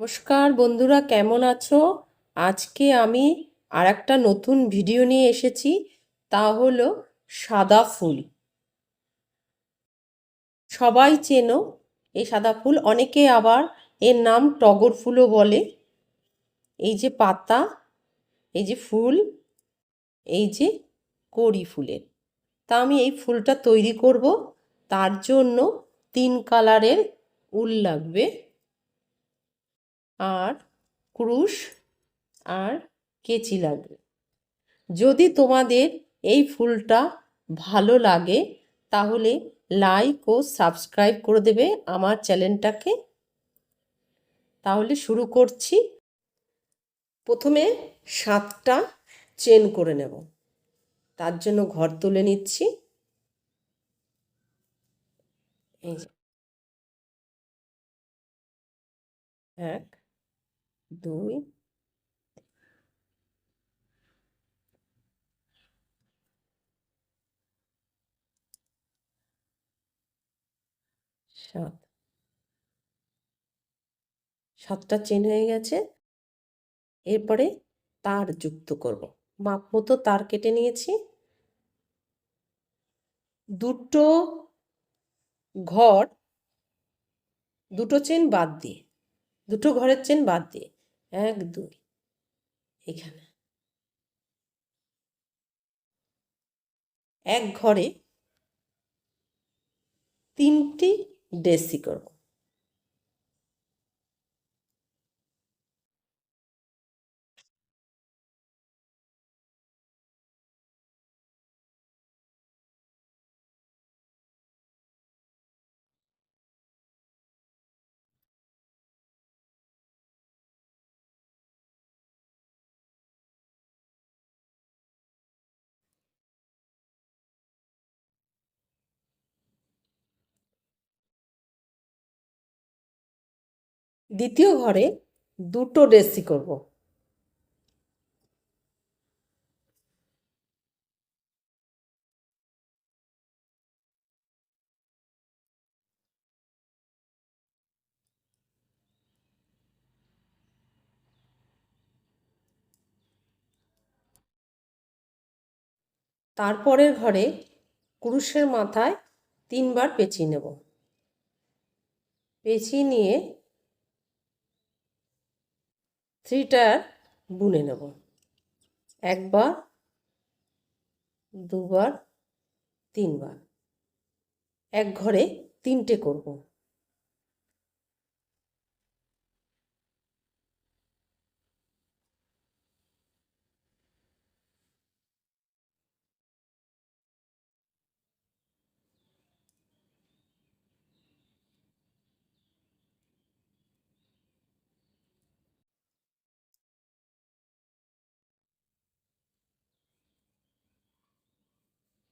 নমস্কার বন্ধুরা, কেমন আছো? আজকে আমি আর একটা নতুন ভিডিও নিয়ে এসেছি, তা হলো সাদা ফুল। সবাই চেনো এই সাদা ফুল, অনেকে আবার এর নাম টগর ফুলও বলে। এই যে পাতা, এই যে ফুল, এই যে কড়ি ফুলের। তা আমি এই ফুলটা তৈরি করব, তার জন্য তিন কালারের উল লাগবে। আর ক্রুশ আর কেচি লাগবে। যদি তোমাদের এই ফুলটা ভালো লাগে, তাহলে লাইক ও সাবস্ক্রাইব করে দেবে আমার চ্যানেলটাকে। তাহলে শুরু করছি। প্রথমে সাতটা চেন করে নেব। তার জন্য ঘর তুলে নিচ্ছি। এক। দুই। সাত। সাতটা চেন হয়ে গেছে। এরপরে তার যুক্ত করব। মাপ মতো তার কেটে নিয়েছি। দুটো ঘর, দুটো চেন বাদ দিয়ে, দুটো ঘরের চেন বাদ দিয়ে এক দুই এখানে। এক ঘরে তিনটি ডেসি করব। দ্বিতীয় ঘরে দুটো ডেসি করব। তারপরের ঘরে কুরুশের মাথায় তিনবার পেঁচিয়ে নেব। পেঁচিয়ে নিয়ে থ্রি টায়ার বুনে নেব। একবার দুবার তিনবার। এক ঘরে তিনটে করব।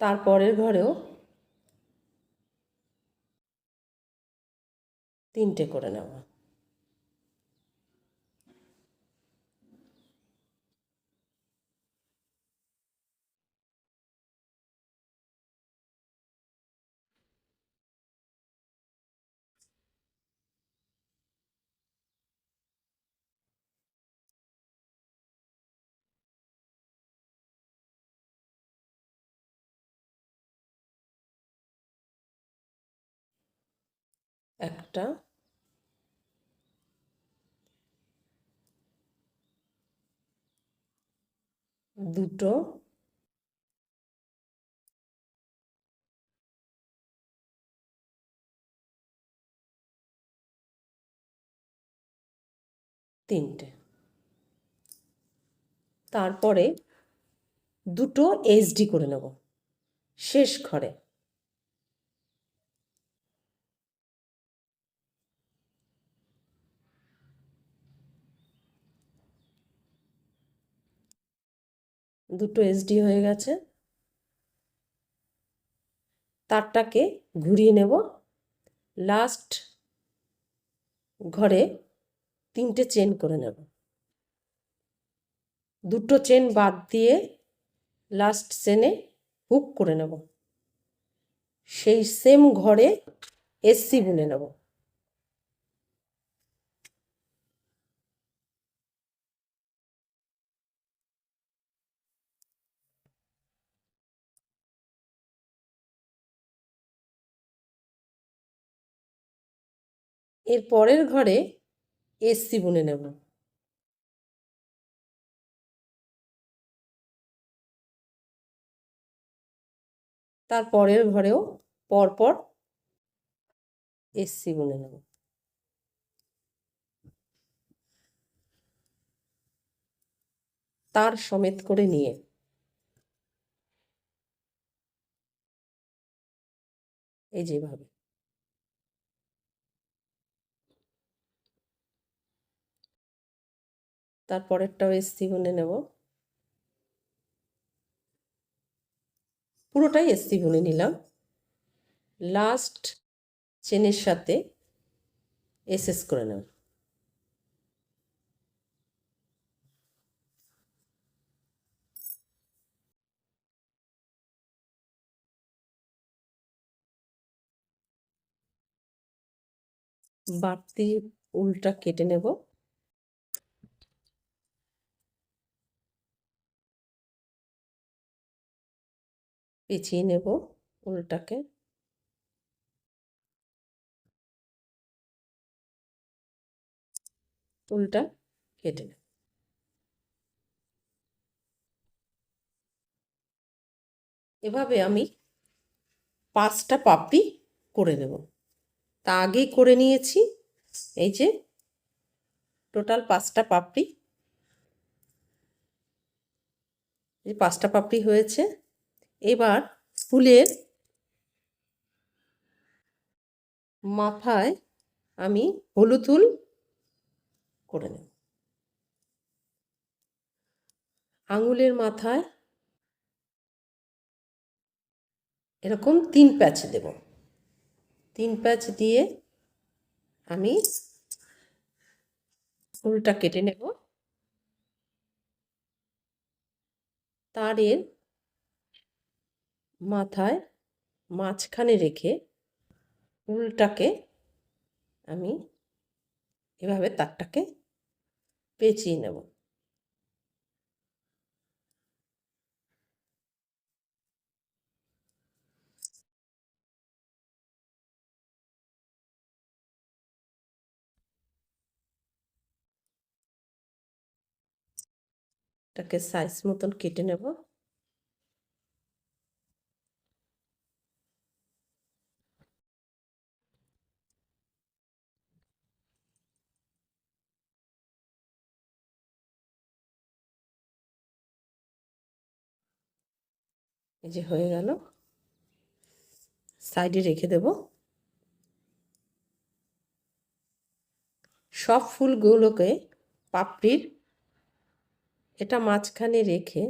তারপরের ঘরেও তিনটে করে নেব একটা। দুটো। তিনটে। তারপরে দুটো এইচডি করে নেব। শেষ ঘরে। দুটো এসডি হয়ে গেছে। তারটাকে ঘুরিয়ে নেব। লাস্ট ঘরে তিনটে চেন করে নেব। দুটো চেন বাদ দিয়ে লাস্ট চেনে হুক করে নেব। সেই সেম ঘরে এসসি বুনে নেব। এর পরের ঘরে এসসি বুনে নেব। তার পরের ঘরেও পরপর এসসি বুনে নেব। তার সমেত করে নিয়ে এই যেভাবে তারপরেরটাও এসসি বুনে নেব। পুরোটাই এসসি বুনে নিলাম। লাস্ট চেনের সাথে এসএস করে নেব। বাড়তি উলটা কেটে নেব। পেঁচিয়ে নেব উলটাকে উলটা কেটে নেব। এভাবে আমি পাঁচটা পাপড়ি করে নেব। তা আগেই করে নিয়েছি। এই যে টোটাল পাঁচটা পাপড়ি। এই পাঁচটা পাপড়ি হয়েছে। এবার ফুলের মাথায় আমি হলুদ ফুল করে নেব। আঙুলের মাথায় এরকম তিন প্যাচ দেব। তিন প্যাচ দিয়ে আমি ফুলটা কেটে নেব। তারের মাথায় মাঝখানে রেখে ফুলটাকে আমি এভাবে তারটাকে পেঁচিয়ে নেব। এটাকে সাইজ মতন কেটে নেব। এই যে হয়ে গেল। সাইডে রেখে দেব। সব ফুলগুলোকে পাপড়ির এটা মাঝখানে রেখে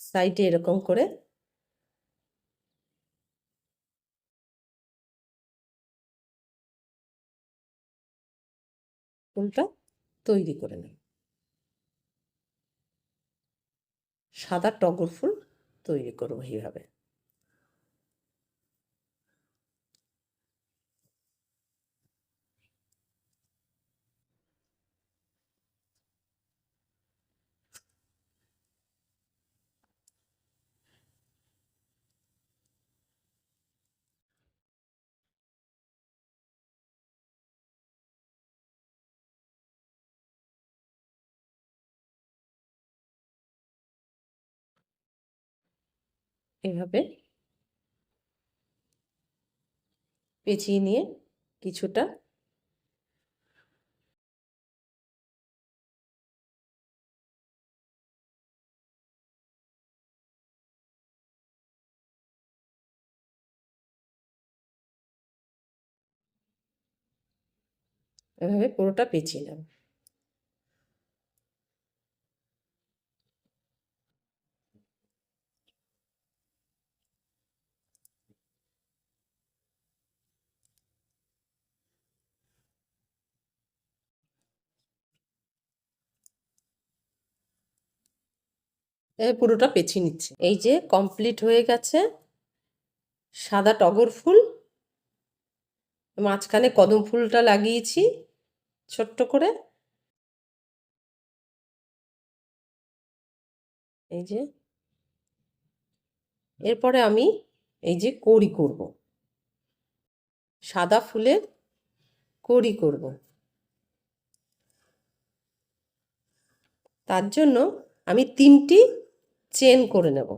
সাইডে এরকম করে ফুলটা তৈরি করে নেব। সাদা টগর ফুল তৈরি করব এইভাবে এভাবে পেঁচিয়ে নিয়ে কিছুটা এভাবে পুরোটা পেঁচিয়ে নেব। পুরোটা পেঁচিয়ে নিচ্ছে। এই যে কমপ্লিট হয়ে গেছে সাদা টগর ফুল। মাঝখানে কদম ফুলটা লাগিয়েছি ছোট্ট করে। এই যে এরপরে আমি এই যে কড়ি করব। সাদা ফুলের কড়ি করব। তার জন্য আমি তিনটি চেন করে নেব।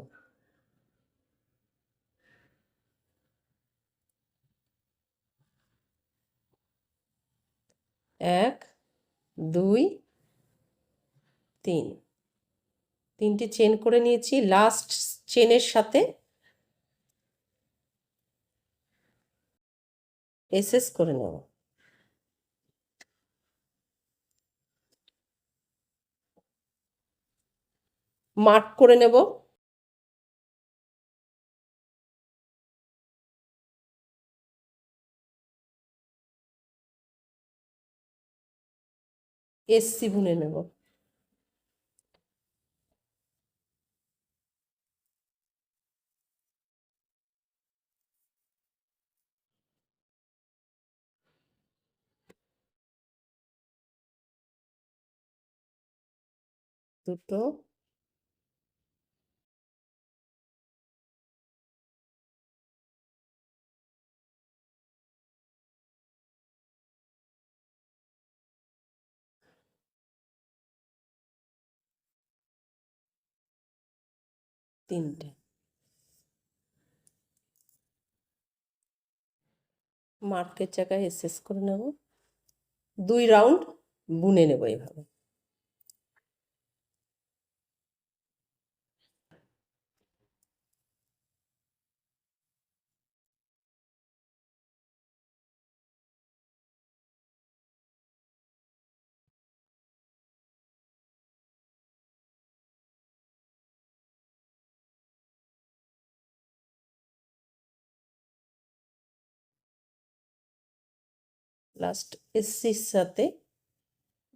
এক, দুই, তিন। তিনটি চেন করে নিয়েছি। লাস্ট চেনের সাথে এসএস করে নেব। মার্ক করে নেব। এসসি বুনে নেব। দুটো তিনটে। মার্কের জায়গায় শেষ করে নেব। দুই রাউন্ড বুনে নেব এভাবে। লাস্ট এসসির সাথে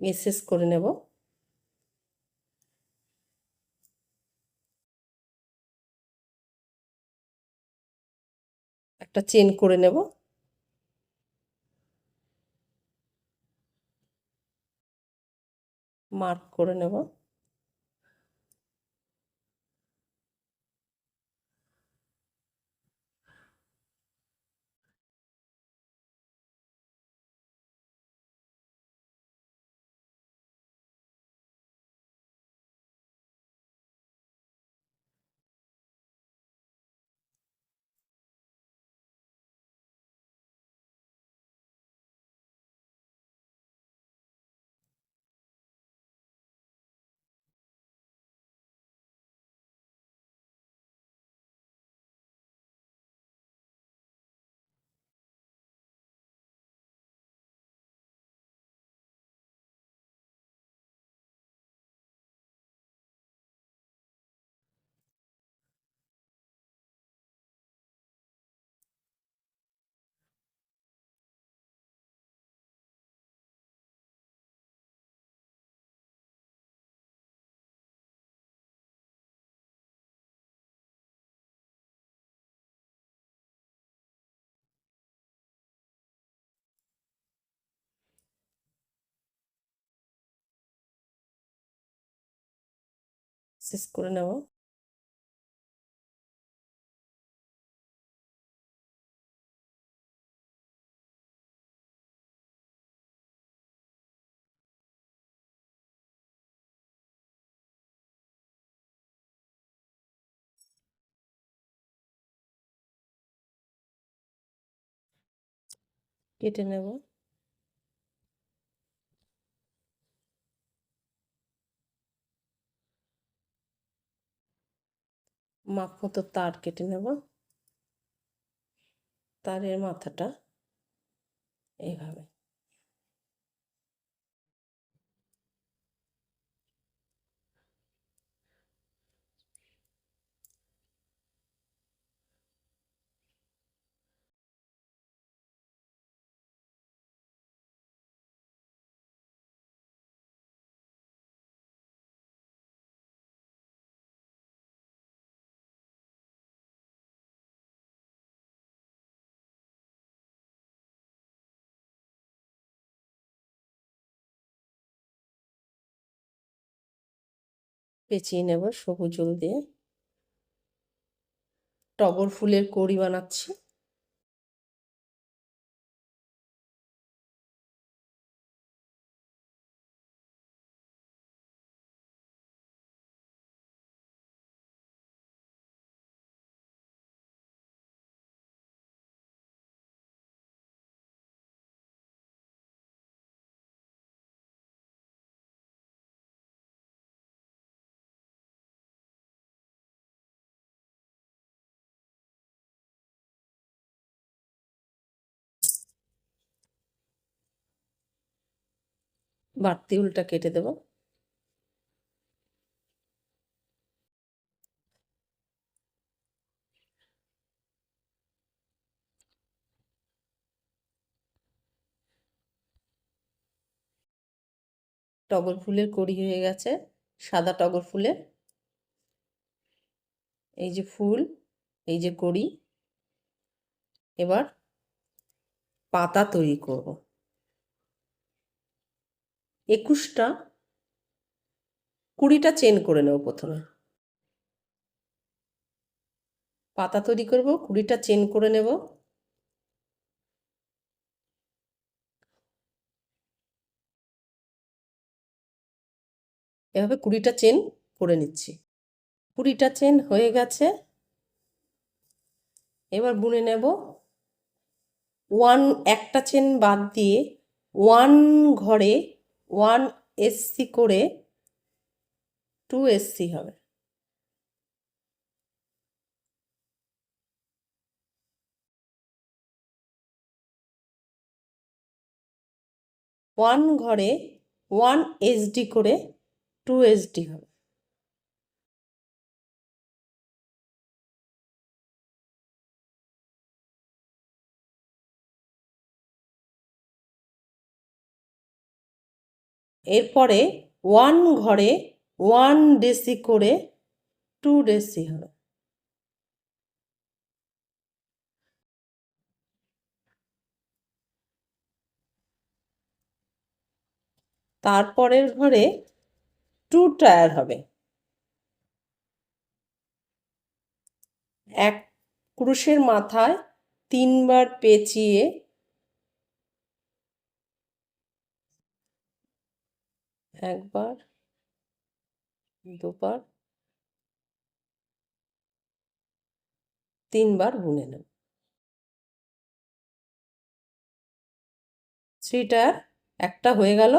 মেসেজ করে নেব। একটা চেন করে নেব। মার্ক করে নেব। শেষ করে নেব কেটে নেব। মাপ মতো তার কেটে নেব। তারের মাথাটা এইভাবে। পেঁচিয়ে নেব সবুজ উল দিয়ে। টগর ফুলের কড়ি বানাচ্ছি। বাড়তি উলটা কেটে দেব। টগর ফুলের কড়ি হয়ে গেছে, সাদা টগর ফুলের। এই যে ফুল, এই যে কড়ি। এবার পাতা তৈরি করব। একুশটা, কুড়িটা চেন করে নেব প্রথমে। পাতা তৈরি করব, কুড়িটা চেন করে নেব। এভাবে কুড়িটা চেন করে নিচ্ছি। কুড়িটা চেন হয়ে গেছে। এবার বুনে নেব। ওয়ান, একটা চেন বাদ দিয়ে ওয়ান ঘরে ওয়ান এসসি করে টু এসসি হবে। ওয়ান ঘরে ওয়ান এসডি করে টু এসডি হবে। এরপরে ওয়ান ঘরে ওয়ান ডেসি করে টু ডেসি হবে। তারপরের ঘরে টু টায়ার হবে। এক ক্রুশের মাথায় তিনবার পেঁচিয়ে একবার, দুবার, তিনবার বুনে নেব। থ্রিটার একটা হয়ে গেল,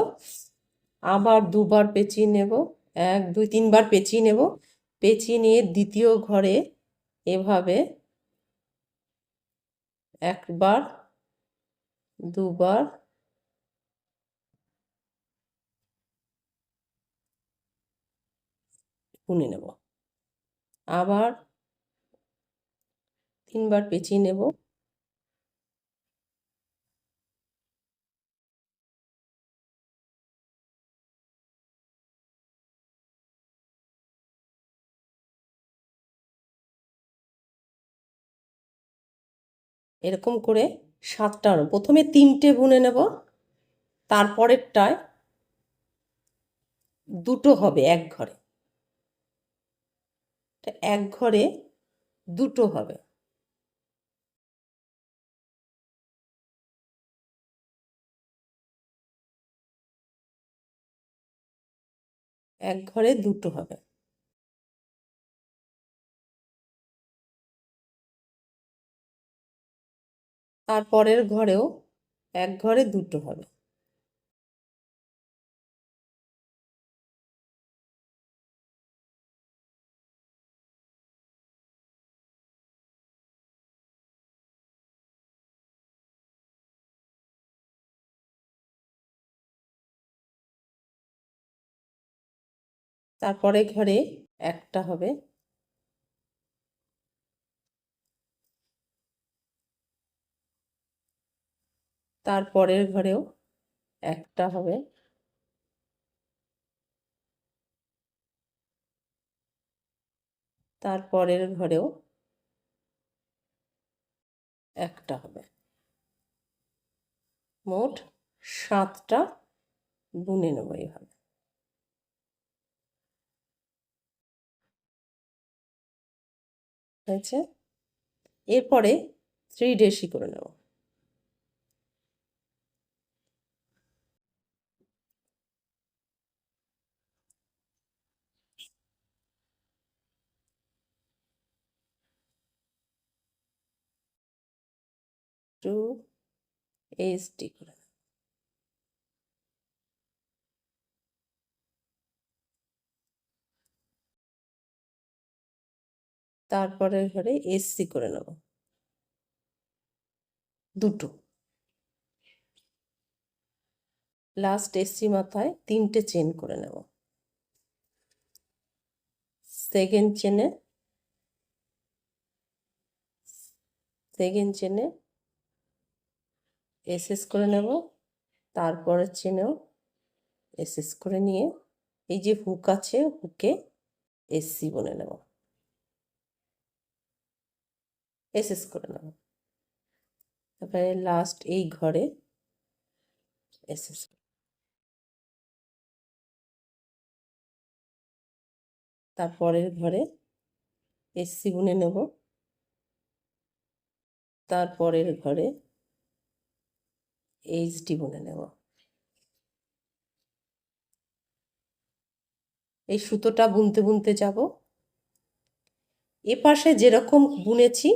আবার দুবার পেঁচিয়ে নেব, এক, দুই, তিনবার পেঁচিয়ে নেব। পেঁচিয়ে নিয়ে দ্বিতীয় ঘরে এভাবে একবার, দুবার বুনে নেব। আবার তিনবার পেঁচিয়ে নেব। এরকম করে সাতটা প্রথমে তিনটে বুনে নেব, তারপরেরটায় দুটো হবে এক ঘরে। এক ঘরে দুটো হবে। এক ঘরে দুটো হবে। তারপরের ঘরেও এক ঘরে দুটো হবে। তারপরে ঘরে একটা হবে। তারপরের ঘরেও একটা হবে। তারপরের ঘরেও একটা হবে। মোট সাতটা বুনে নেব এইভাবে। হয়েছে। এরপরে থ্রি ডেসি করে নেব। টু এইচডি করে তারপরে ঘরে এসসি করে নেব। দুটো। লাস্ট এসি মাথায় তিনটে চেন করে নেব। সেকেন্ড চেনে সেকেন্ড চেনে এসএস করে নেব। তারপরের চেনেও এসএস করে নিয়ে এই যে হুক আছে হুকে এসসি বলে নেব। এসএস করে নেব। তারপরে লাস্ট এই ঘরে এসএস তারপরের ঘরে এসসি বুনে নেব। তারপরের ঘরে এইচডি বুনে নেব। এই সুতোটা বুনতে বুনতে যাব। এপাশে যেরকম বুনেছি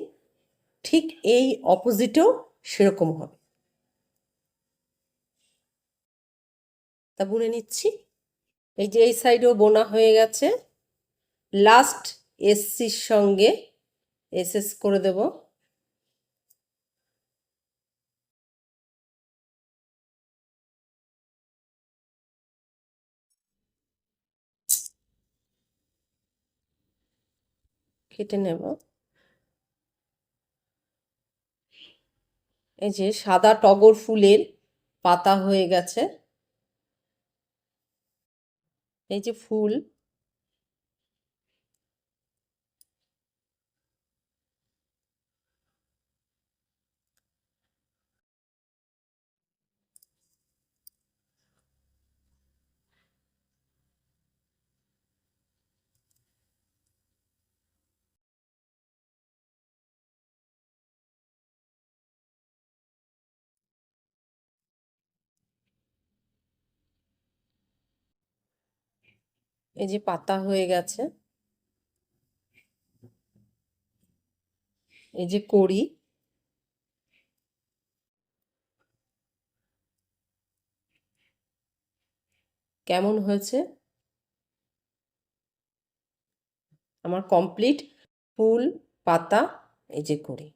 ঠিক এই অপোজিটেও সেরকম হবে। তা বুনে নিচ্ছি। এই যে এই সাইডেও বোনা হয়ে গেছে। লাস্ট এসসির সঙ্গে এস এস করে দেব। কেটে নেব। এই যে সাদা টগর ফুলের পাতা হয়ে গেছে। এই যে ফুল এই যে পাতা হয়ে গেছে। এই যে কড়ি। কেমন হয়েছে? আমার কমপ্লিট ফুল, পাতা, এই যে করি